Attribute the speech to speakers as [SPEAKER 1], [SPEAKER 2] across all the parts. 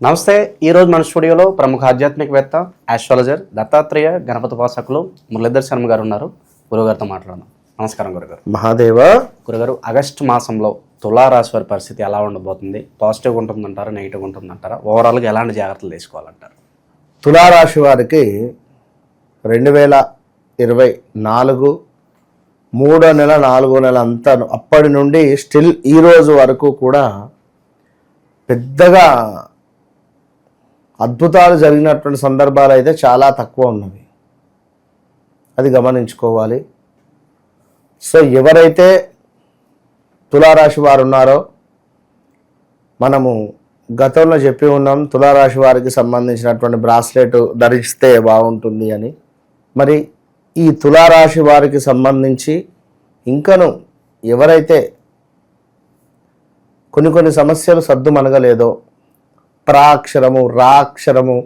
[SPEAKER 1] నమస్తే ఈరోజు మన స్టూడియోలో ప్రముఖ ఆధ్యాత్మికవేత్త ఆస్ట్రాలజర్ దత్తాత్రేయ గణపతి ఉపాసకులు మురళీధర్ శర్మ గారు ఉన్నారు. గురుగారితో మాట్లాడదాం. నమస్కారం గురుగారు.
[SPEAKER 2] మహాదేవ.
[SPEAKER 1] గురుగారు ఆగస్టు మాసంలో తులారాశి వారి పరిస్థితి ఎలా ఉండబోతుంది? పాజిటివ్గా ఉంటుందంటారా నెగిటివ్గా ఉంటుందంటారా? ఓవరాల్గా ఎలాంటి జాగ్రత్తలు తీసుకోవాలంటారు?
[SPEAKER 2] తులారాశి వారికి రెండు వేల ఇరవై నాలుగు మూడో నెల నాలుగో నెల అంతా అప్పటి నుండి స్టిల్ ఈ రోజు వరకు కూడా పెద్దగా అద్భుతాలు జరిగినటువంటి సందర్భాలు అయితే చాలా తక్కువ ఉన్నవి. అది గమనించుకోవాలి. సో ఎవరైతే తులారాశి వారు ఉన్నారో మనము గతంలో చెప్పి ఉన్నాం తులారాశి వారికి సంబంధించినటువంటి బ్రాస్లెట్ ధరిస్తే బాగుంటుంది అని. మరి ఈ తులారాశి వారికి సంబంధించి ఇంకను ఎవరైతే కొన్ని కొన్ని సమస్యలు సద్దు మనగలేదో ప్రాక్షరము రాక్షరము.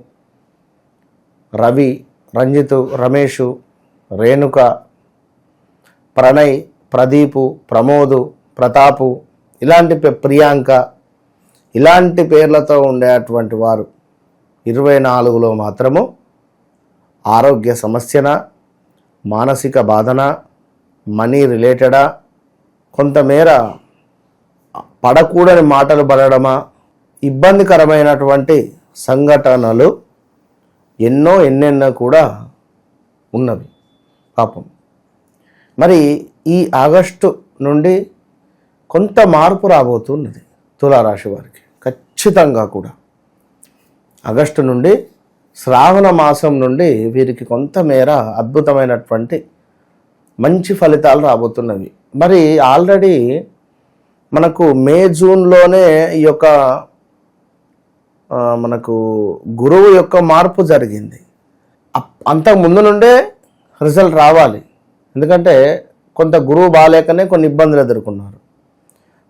[SPEAKER 2] రవి రంజితు రమేషు రేణుక ప్రణయ్ ప్రదీపు ప్రమోదు ప్రతాపు ఇలాంటి ప్రియాంక ఇలాంటి పేర్లతో ఉండేటువంటి వారు. ఇరవై నాలుగులో మాత్రము ఆరోగ్య సమస్యన మానసిక బాధన మనీ రిలేటెడా కొంతమేర పడకూడని మాటలు పడడమా ఇబ్బందికరమైనటువంటి సంఘటనలు ఎన్నో ఎన్నెన్నో కూడా ఉన్నవి. పాపం. మరి ఈ ఆగస్టు నుండి కొంత మార్పు రాబోతున్నది తులారాశి వారికి. ఖచ్చితంగా కూడా. ఆగస్టు నుండి శ్రావణ మాసం నుండి వీరికి కొంతమేర అద్భుతమైనటువంటి మంచి ఫలితాలు రాబోతున్నవి. మరి ఆల్రెడీ మనకు మే జూన్లోనే ఈ యొక్క మనకు గురువు యొక్క మార్పు జరిగింది. అప్- అంతకు ముందు నుండే రిజల్ట్ రావాలి. ఎందుకంటే కొంత గురువు బాగాలేకనే కొన్ని ఇబ్బందులు ఎదుర్కొన్నారు.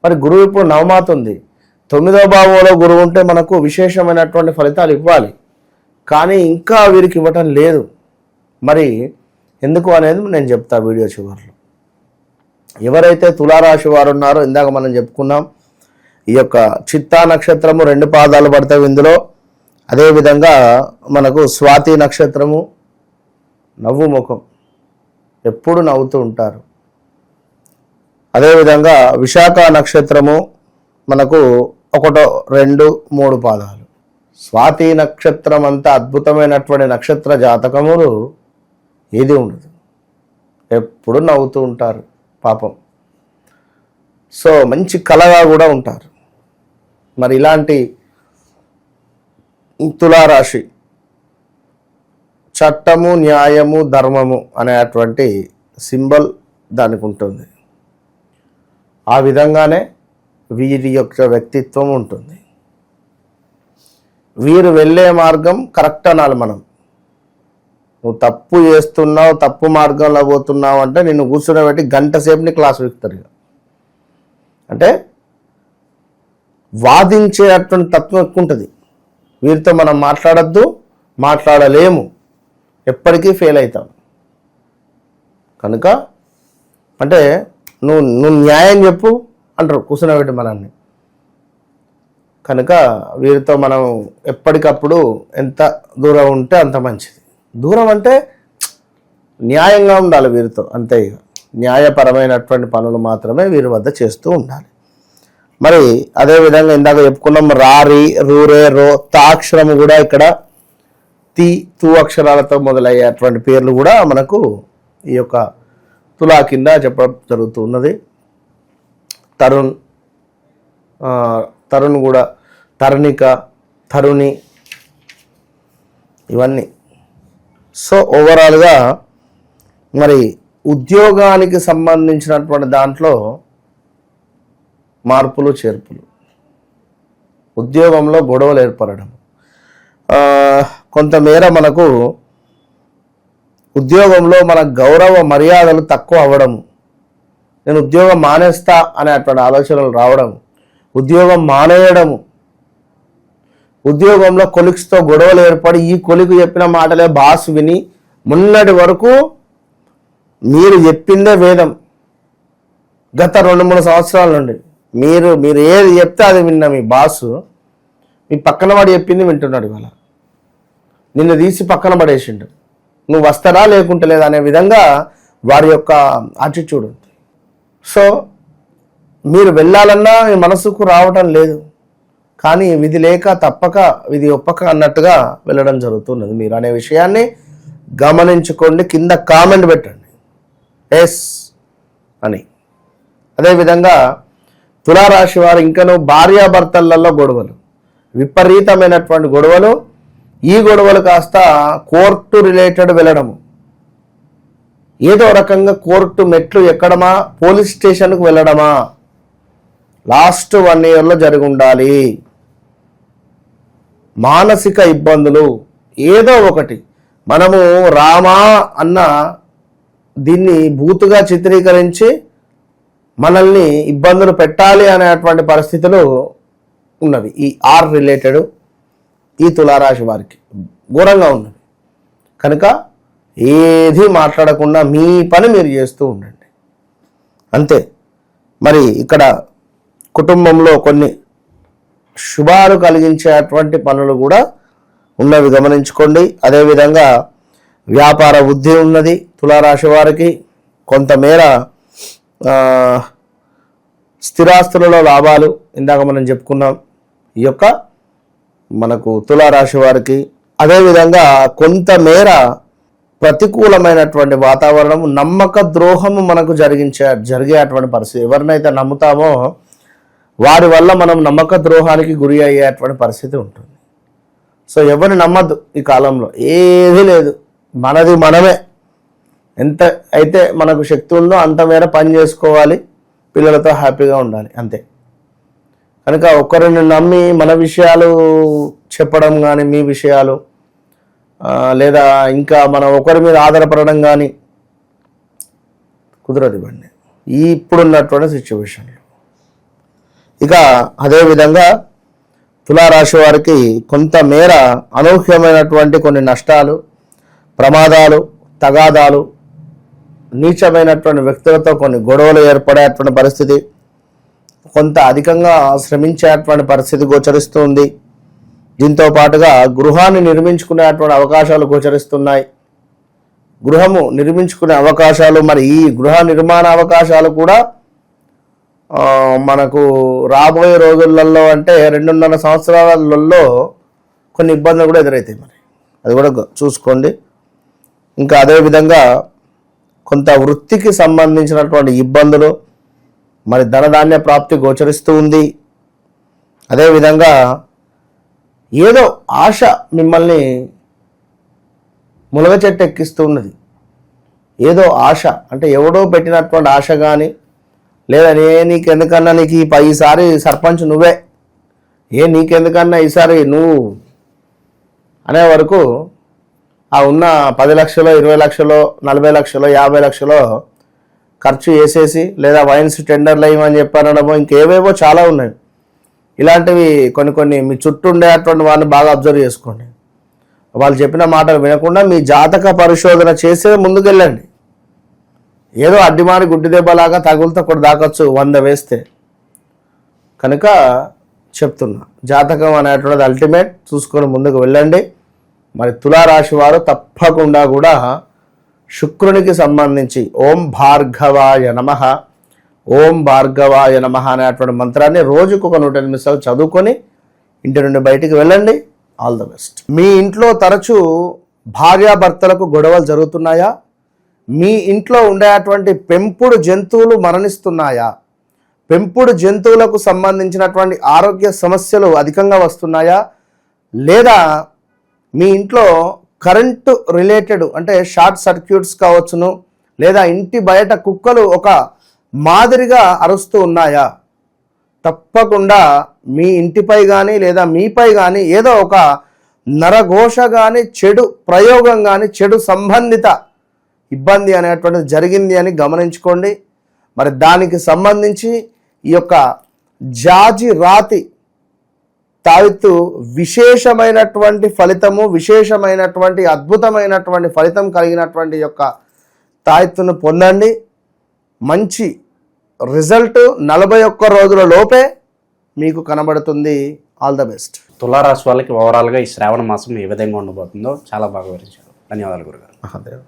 [SPEAKER 2] మరి గురువు ఇప్పుడు నవమాతుంది తొమ్మిదో భావంలో గురువు ఉంటే మనకు విశేషమైనటువంటి ఫలితాలు ఇవ్వాలి. కానీ ఇంకా వీరికి ఇవ్వటం లేదు. మరి ఎందుకు అనేది నేను చెప్తా వీడియో చివరిలో. ఎవరైతే తులారాశి వారు ఉన్నారో ఇందాక మనం చెప్పుకున్నాం ఈ యొక్క చిత్తా నక్షత్రము రెండు పాదాలు పడతాయి ఇందులో. అదేవిధంగా మనకు స్వాతి నక్షత్రము నవ్వు ముఖం. ఎప్పుడు నవ్వుతూ ఉంటారు. అదేవిధంగా విశాఖ నక్షత్రము మనకు ఒకటో రెండు మూడు పాదాలు. స్వాతి నక్షత్రం అంత అద్భుతమైనటువంటి నక్షత్ర జాతకములు ఏది ఉండదు. ఎప్పుడు నవ్వుతూ ఉంటారు. పాపం. సో మంచి కళగా కూడా ఉంటారు. మరి ఇలాంటి తులారాశి చట్టము న్యాయము ధర్మము అనేటువంటి సింబల్ దానికి ఉంటుంది. ఆ విధంగానే వీరి యొక్క వ్యక్తిత్వం ఉంటుంది. వీరు వెళ్ళే మార్గం కరెక్ట్ అనాలి మనం. నువ్వు తప్పు చేస్తున్నావు తప్పు మార్గంలో పోతున్నావు అంటే నిన్ను కూర్చుని గంట సేపుని క్లాస్ విక్తారు అంటే వాదించేటువంటి తత్వం ఎక్కువ ఉంటుంది. వీరితో మనం మాట్లాడద్దు మాట్లాడలేము. ఎప్పటికీ ఫెయిల్ అవుతాం. కనుక అంటే నువ్వు నువ్వు న్యాయం చెప్పు అంటారు కూర్చునబెట్టి మనల్ని. కనుక వీరితో మనం ఎప్పటికప్పుడు ఎంత దూరం ఉంటే అంత మంచిది. దూరం అంటే న్యాయంగా ఉండాలి వీరితో. అంతే ఇక. న్యాయపరమైనటువంటి పనులు మాత్రమే వీరి వద్ద చేస్తూ ఉండాలి. మరి అదేవిధంగా ఇందాక చెప్పుకున్నాం రారి రూరే రో తాక్షరము కూడా ఇక్కడ తి తూ అక్షరాలతో మొదలయ్యేటువంటి పేర్లు కూడా మనకు ఈ యొక్క తులా కింద చెప్పడం జరుగుతున్నది తరుణ్ తరుణ్ కూడా తరుణిక తరుణి ఇవన్నీ. సో ఓవరాల్గా మరి ఉద్యోగానికి సంబంధించినటువంటి దాంట్లో మార్పులు చేర్పులు. ఉద్యోగంలో గొడవలు ఏర్పడడం. కొంతమేర మనకు ఉద్యోగంలో మన గౌరవ మర్యాదలు తక్కువ అవ్వడము నేను ఉద్యోగం మానేస్తా అనేటువంటి ఆలోచనలు రావడం. ఉద్యోగం మానేయడము ఉద్యోగంలో కొలిక్స్తో గొడవలు ఏర్పడి ఈ కొలికు చెప్పిన మాటలే బాస్ విని మొన్నటి వరకు మీరు చెప్పిందే వేదం. గత రెండు మూడు సంవత్సరాల నుండి. మీరు మీరు ఏది చెప్తే అది విన్న మీ బాసు మీ పక్కన వాడు చెప్పింది వింటున్నాడు ఇవాళ. నిన్ను తీసి పక్కన పడేసిండు. నువ్వు వస్తారా లేకుంటే లేదా అనే విధంగా వారి యొక్క ఆటిట్యూడ్ ఉంది. సో మీరు వెళ్ళాలన్నా మీ మనసుకు రావటం లేదు. కానీ విధి లేక తప్పక విధి ఒప్పక అన్నట్టుగా వెళ్ళడం జరుగుతున్నది మీరు అనే విషయాన్ని గమనించుకోండి కింద కామెంట్ పెట్టండి. ఎస్ అని. అదేవిధంగా తులారాశి వారు ఇంకనూ భార్యాభర్తలలో గొడవలు. విపరీతమైనటువంటి గొడవలు. ఈ గొడవలు కాస్త కోర్టు రిలేటెడ్ వెళ్ళడము. ఏదో రకంగా కోర్టు మెట్లు ఎక్కడమా? పోలీస్ స్టేషన్కు వెళ్ళడమా? లాస్ట్ వన్ ఇయర్లో జరిగి ఉండాలి. మానసిక ఇబ్బందులు. ఏదో ఒకటి. మనము రామా అన్న దీన్ని బూతుగా చిత్రీకరించి మనల్ని ఇబ్బందులు పెట్టాలి అనేటువంటి పరిస్థితులు ఉన్నవి ఈ ఆర్ రిలేటెడ్ ఈ తులారాశి వారికి ఘోరంగా ఉన్నది. కనుక ఏది మాట్లాడకుండా మీ పని మీరు చేస్తూ ఉండండి. అంతే. మరి ఇక్కడ కుటుంబంలో కొన్ని శుభాలు కలిగించేటువంటి పనులు కూడా ఉన్నవి గమనించుకోండి. అదేవిధంగా వ్యాపార వృద్ధి ఉన్నది తులారాశి వారికి. కొంతమేర స్థిరాస్తులలో లాభాలు ఇందాక మనం చెప్పుకున్నాం. ఈ యొక్క మనకు తులారాశి వారికి అదేవిధంగా కొంతమేర ప్రతికూలమైనటువంటి వాతావరణం నమ్మక ద్రోహము మనకు జరిగించే జరిగేటువంటి పరిస్థితి. ఎవరినైతే నమ్ముతామో వారి వల్ల మనం నమ్మక ద్రోహానికి గురి అయ్యేటువంటి పరిస్థితి ఉంటుంది. సో ఎవరిని నమ్మద్దు ఈ కాలంలో? ఏది లేదు. మనది మనమే. ఎంత అయితే మనకు శక్తి ఉందో అంత మేర పని చేసుకోవాలి. పిల్లలతో హ్యాపీగా ఉండాలి అంతే. కనుక ఒకరిని నమ్మి మన విషయాలు చెప్పడం కానీ మీ విషయాలు లేదా ఇంకా మనం ఒకరి మీద ఆధారపడడం కానీ కుదరదు ఇవ్వండి ఈ ఇప్పుడున్నటువంటి సిచ్యువేషన్లో. ఇక అదేవిధంగా తులారాశి వారికి కొంతమేర అనూహ్యమైనటువంటి కొన్ని నష్టాలు ప్రమాదాలు తగాదాలు నీచమైనటువంటి వ్యక్తులతో కొన్ని గొడవలు ఏర్పడేటువంటి పరిస్థితి కొంత అధికంగా శ్రమించేటువంటి పరిస్థితి గోచరిస్తుంది. దీంతో పాటుగా గృహాన్ని నిర్మించుకునేటువంటి అవకాశాలు గోచరిస్తున్నాయి. గృహము నిర్మించుకునే అవకాశాలు మరి ఈ గృహ నిర్మాణ అవకాశాలు కూడా మనకు రాబోయే రోజులలో అంటే రెండున్నర సంవత్సరాలలో కొన్ని ఇబ్బందులు కూడా ఎదురవుతాయి మరి. అది కూడా చూసుకోండి. ఇంకా అదేవిధంగా కొంత వృత్తికి సంబంధించినటువంటి ఇబ్బందులు మరి ధనధాన్య ప్రాప్తి గోచరిస్తూ ఉంది. అదేవిధంగా ఏదో ఆశ మిమ్మల్ని ములగ చెట్టు ఎక్కిస్తూ ఉన్నది. ఏదో ఆశ అంటే ఎవడో పెట్టినటువంటి ఆశ కానీ లేదా నే నీకెందుకన్నా నీకు ఈ ఈసారి సర్పంచ్ నువ్వే ఏ నీకెందుకన్నా ఈసారి నువ్వు అనే వరకు ఆ ఉన్న పది లక్షలో ఇరవై లక్షలో నలభై లక్షలో యాభై లక్షలో ఖర్చు చేసేసి లేదా వైన్స్ టెండర్లు వేయమని చెప్పారనమో ఇంకేవేవో చాలా ఉన్నాయి. ఇలాంటివి కొన్ని కొన్ని మీ చుట్టూ ఉండేటువంటి వాళ్ళని బాగా అబ్జర్వ్ చేసుకోండి. వాళ్ళు చెప్పిన మాటలు వినకుండా మీ జాతక పరిశోధన చేసే ముందుకెళ్ళండి. ఏదో అడ్డిమారి గుడ్డి దెబ్బలాగా తగులుతో కూడా దాకొచ్చు వంద వేస్తే. కనుక చెప్తున్నా జాతకం అనేటువంటిది అల్టిమేట్ చూసుకొని ముందుకు వెళ్ళండి. మరి తులారాశి వారు తప్పకుండా కూడా శుక్రునికి సంబంధించి ఓం భార్గవాయ నమ. ఓం భార్గవాయ నమ అనేటువంటి మంత్రాన్ని రోజుకు ఒక నూట ఎనిమిది సార్లు చదువుకొని ఇంటి నుండి బయటికి వెళ్ళండి. ఆల్ ద బెస్ట్ మీ ఇంట్లో తరచూ భార్యాభర్తలకు గొడవలు జరుగుతున్నాయా? మీ ఇంట్లో ఉండేటువంటి పెంపుడు జంతువులు మరణిస్తున్నాయా? పెంపుడు జంతువులకు సంబంధించినటువంటి ఆరోగ్య సమస్యలు అధికంగా వస్తున్నాయా? లేదా మీ ఇంట్లో కరెంటు రిలేటెడ్ అంటే షార్ట్ సర్క్యూట్స్ కావచ్చును లేదా ఇంటి బయట కుక్కలు ఒక మాదిరిగా అరుస్తూ ఉన్నాయా? తప్పకుండా మీ ఇంటిపై కానీ లేదా మీపై కానీ ఏదో ఒక నరఘోష కానీ చెడు ప్రయోగం కానీ చెడు సంబంధిత ఇబ్బంది అనేటువంటిది జరిగింది అని గమనించుకోండి. మరి దానికి సంబంధించి ఈ యొక్క జాజి రాతి తావిత్తు విశేషమైనటువంటి ఫలితము విశేషమైనటువంటి అద్భుతమైనటువంటి ఫలితం కలిగినటువంటి యొక్క తాయెత్తును పొందండి. మంచి రిజల్ట్ నలభై ఒక్క రోజుల లోపే మీకు కనబడుతుంది. All the best.
[SPEAKER 1] తులారాశి వాళ్ళకి ఓవరాల్గా ఈ శ్రావణ మాసం ఏ విధంగా ఉండబోతుందో చాలా బాగా వివరించారు. ధన్యవాదాలు గురుగారు.
[SPEAKER 2] మహాదేవ్.